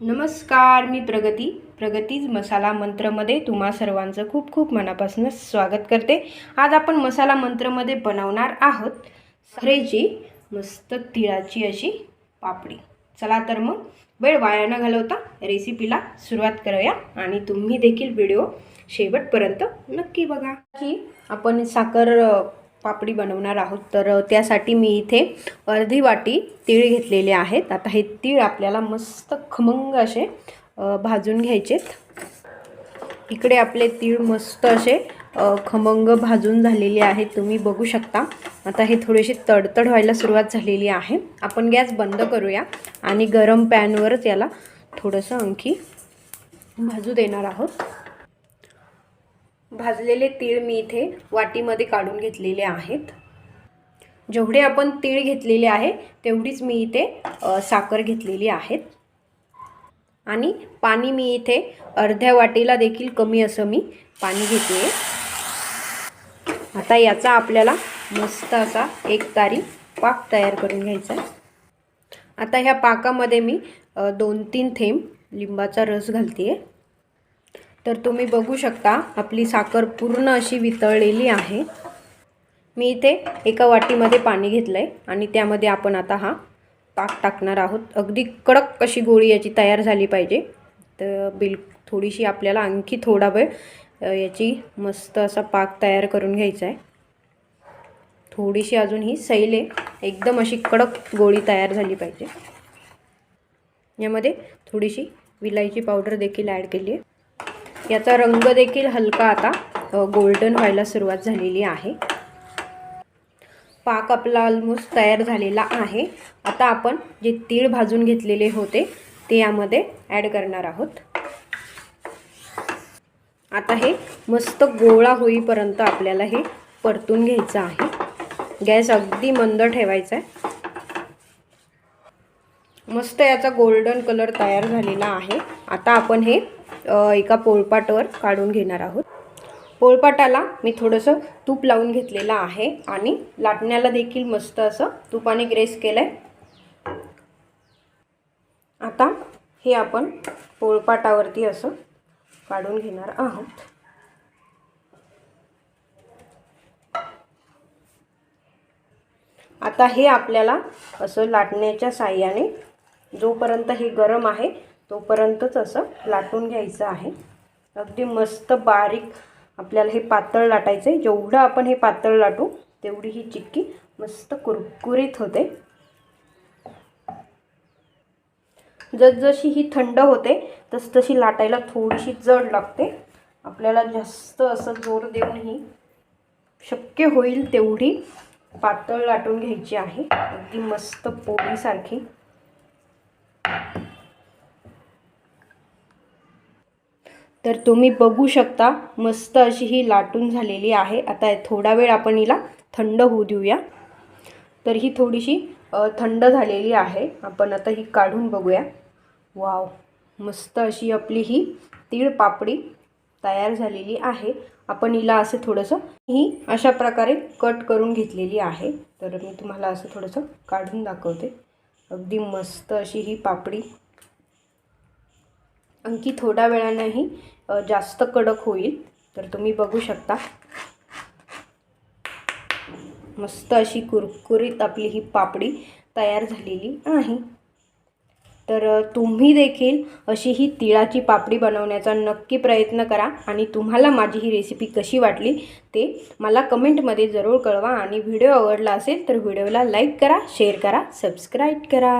नमस्कार मी प्रगती. प्रगतीज मसाला मंत्रमध्ये तुम्हा सर्वांचं खूप खूप मनापासून स्वागत करते. आज आपण मसाला मंत्रमध्ये बनवणार आहोत साखरेची मस्त तिळाची अशी पापडी. चला तर मग वेळ वाया न घालवता रेसिपीला सुरुवात करूया आणि तुम्ही देखील व्हिडिओ शेवटपर्यंत नक्की बघा. की आपण साखर पापडी बनवणार आहोत. तर त्यासाठी मी इथे अर्धी वाटी तीळ घेतलेले आहेत. आता हे तीळ आपल्याला मस्त खमंग असे भाजून घ्यायचेत इकडे आपले तीळ मस्त असे खमंग भाजून झालेले आहेत. तुम्ही बघू शकता. आता हे थोडेसे तडतड व्हायला सुरुवात झालेली आहे. आपण गॅस बंद करूया आणि गरम पॅनवरच याला थोडंसं आणखी भाजू देणार आहोत. भाजलेले तीळ मी इथे वाटीमध्ये काढून घेतलेले आहेत. जेवढे आपण तीळ घेतलेले आहे तेवढीच मी इथे साखर घेतलेली आहेत आणि पाणी मी इथे अर्ध्या वाटीला देखील कमी असं मी पाणी घेते आता याचा आपल्याला मस्त असा एक तारी पाक तयार करून घ्यायचा आता ह्या पाकामध्ये मी दोन तीन थेंब लिंबाचा रस घालते आहे तर तुम्ही बघू शकता आपली साखर पूर्ण अशी वितळलेली आहे. मी इथे एका वाटीमध्ये पाणी घेतलं आहे आणि त्यामध्ये आपण आता हा पाक टाकणार आहोत. अगदी कडक अशी गोळी याची तयार झाली पाहिजे. तर बिल थोडीशी आपल्याला आणखी थोडा वेळ याची मस्त असा पाक तयार करून घ्यायचा आहे. थोडीशी अजून ही सैल आहे एकदम अशी कडक गोळी तयार झाली पाहिजे. यामध्ये थोडीशी विलायची पावडर देखील ॲड केली आहे. याचा रंग देखील हलका आता गोल्डन व्हायला सुरुवात झालेली आहे. पाक आपला ऑलमोस्ट तयार झालेला आहे. आता आपण जे तीळ भाजून घेतलेले होते ते यामध्ये ॲड करणार आहोत. आता हे मस्त गोळा होईपर्यंत आपल्याला हे परतून घ्यायचं आहे. गॅस अगदी मंद ठेवायचा आहे. मस्त याचा गोल्डन कलर तयार झालेला आहे. आता आपण हे एका पोळपाटावर काढून घेणार आहोत. पोळपाटाला मी थोडंसं तूप लावून घेतलेलं आहे आणि लाटण्याला देखील मस्त असं तुपाने ग्रेस केलं आहे आता हे आपण पोळपाटावरती असं काढून घेणार आहोत. आता हे आपल्याला असं लाटण्याच्या साह्याने जोपर्यंत हे गरम आहे तोपर्यंतच असं लाटून घ्यायचं आहे. अगदी मस्त बारीक आपल्याला हे पातळ लाटायचं आहे जेवढं आपण हे पातळ लाटू तेवढी ही चिक्की मस्त कुरकुरीत होते. जसजशी ही थंड होते तसतशी लाटायला थोडीशी जड लागते. आपल्याला जास्त असं जोर देऊन ही शक्य होईल तेवढी पातळ लाटून घ्यायची आहे. अगदी मस्त पोळीसारखी. तर तुम्ही बघू शकता मस्त अशी ही लाटून झालेली आहे. आता थोडा वेळ आपण हिला थंड होऊ देऊया. तर ही थोडीशी थंड झालेली आहे. आपण आता ही काढून बघूया. वाव मस्त अशी आपली ही तीळ पापडी तयार झालेली आहे. आपण हिला असं थोडंसं ही अशा प्रकारे कट करून घेतलेली आहे. तर मी तुम्हाला असं थोडंसं काढून दाखवते. अगदी मस्त अशी ही पापडी. आणखी थोड्या वेळानंही जास्त कडक होईल तर तुम्ही बघू शकता. मस्त अशी कुरकुरीत आपली ही पापडी तयार झालेली आहे. तर तुम्ही देखील अशी ही तिळाची पापडी बनवण्याचा नक्की प्रयत्न करा आणि तुम्हाला माझी ही रेसिपी कशी वाटली ते मला कमेंटमध्ये जरूर कळवा आणि व्हिडिओ आवडला असेल तर व्हिडिओला लाईक करा शेअर करा सबस्क्राईब करा.